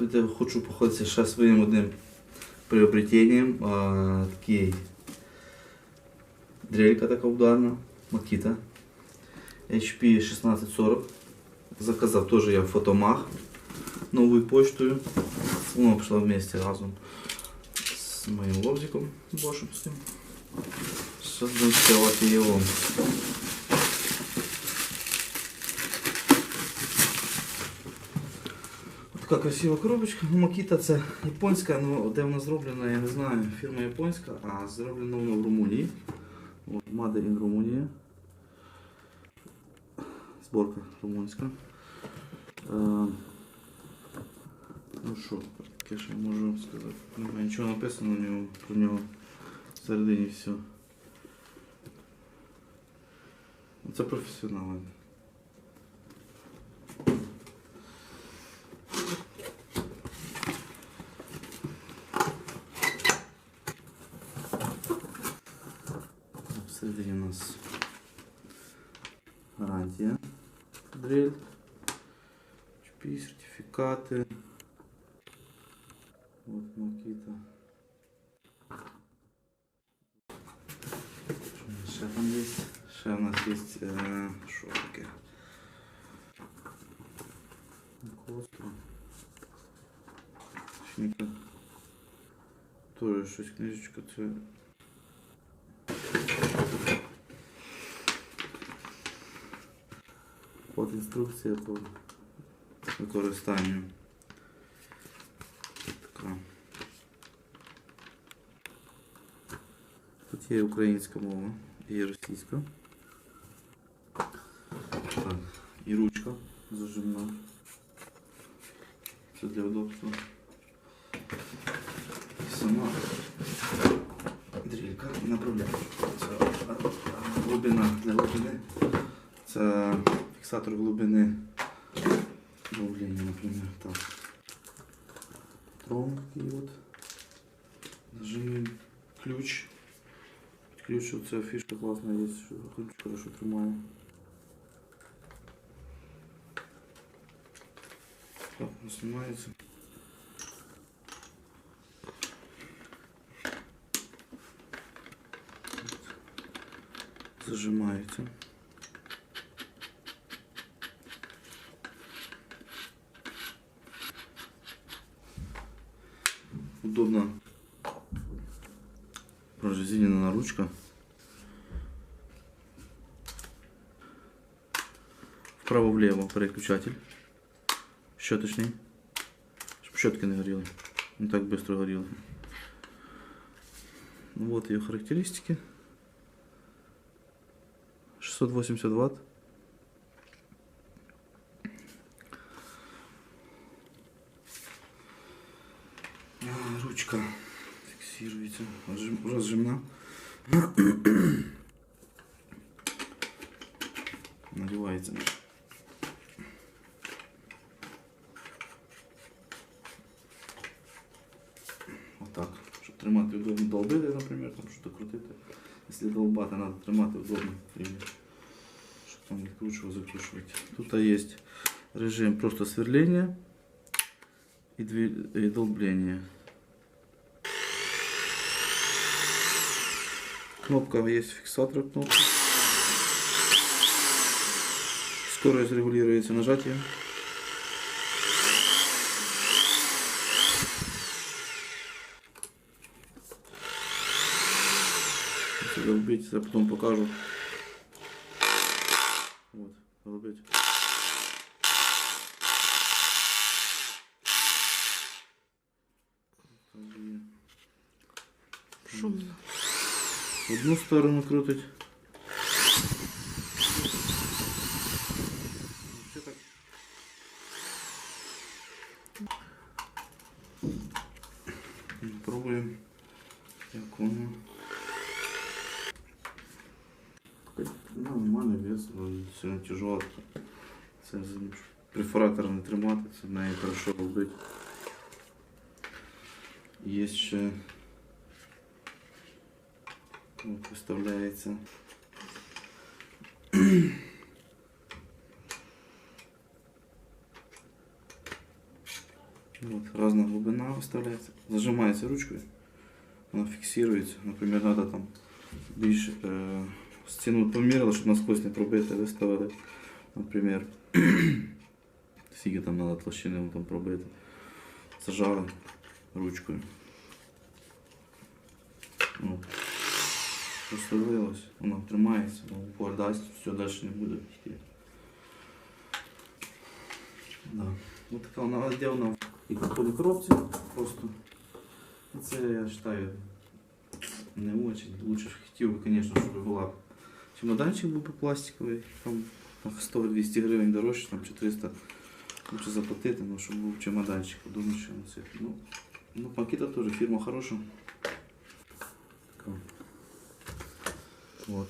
Здравствуйте, хочу походитися ще своїм одним приобретенням. А, такий дрелька така ударна, Makita. HP 1640. Заказав теж я фотомах новою почтою. Воно пішло вместе разом з моїм лобзиком бошевським. Сейчас будем відкривати його. Така красива коробочка. Ну, Макіта це японська, ну де вона зроблена, я не знаю. Фірма японська, а зроблена вона в Румунії. От, Made in Румунія. Зборка румунська. Е, ну що, таке що можу сказати. Немає нічого написано у нього, про нього всередині все. Це професіонали. нас гарантія дрель, HP, сертифікати. От Макіта. Що у нас ще там є? Ще у нас є е, що таке? Костро. Точніше, Тоже щось книжечка це. От інструкція по використанню. Така. Тут є українська мова, є російська. Так, і ручка зажимна. Це для удобства. Сама дрілька направляє. Це глибина для глибини. Це фіксатор глибини давлення, наприклад. Так. Трон такий от. Нажимаємо ключ. Ключ, оця фішка класна є, що ключ хорошо тримає. Так, знімається. Зажимається. Удобно прорезиненная ручка. Вправо-влево переключатель. Щеточный. Щоб щетки не горели. Не так быстро горели. Вот ее характеристики. 680 ватт. А, Ручка фиксируется, разжим- разжимна. Надевается. Отак. Щоб тримати удобно долбити, наприклад, там що крутити. Якщо долбати, треба тримати удобно рівно. Щоб там відкручувати, закручувати. Тут є режим просто сверлення и, две- Кнопка есть фиксатор кнопки. Скорость регулируется нажатием. Долбить, я потом покажу. Вот, долбить. Шумно. Одну сторону крутить. Пробуем. Як воно. Нормальний вес, але сильно тяжело. Це перфоратор не тримати, це неї хорошо робити. Є ще От виставляється. Вот, разная глубина выставляется. Зажимается ручкой. Она фиксируется. Например, надо там більш е, стіну поміряли, щоб насквозь не пробити, виставили. Наприклад, скільки там треба толщини ну, там пробити. Зажали ручкою. От. Поставилось, воно тримається, воно упор дасть, все далі не буде йти. Да. Вот така вона отдельно і підходить коробці просто. І це я вважаю не очень. Лучше ж хотів би, звісно, щоб була чемоданчик був би пластиковий, там 100-200 гривень дорожче, там 400 лучше заплатити, але щоб був чемоданчик, думаю, що на це. Ну, ну Макіта теж фірма хороша. Така. Вот.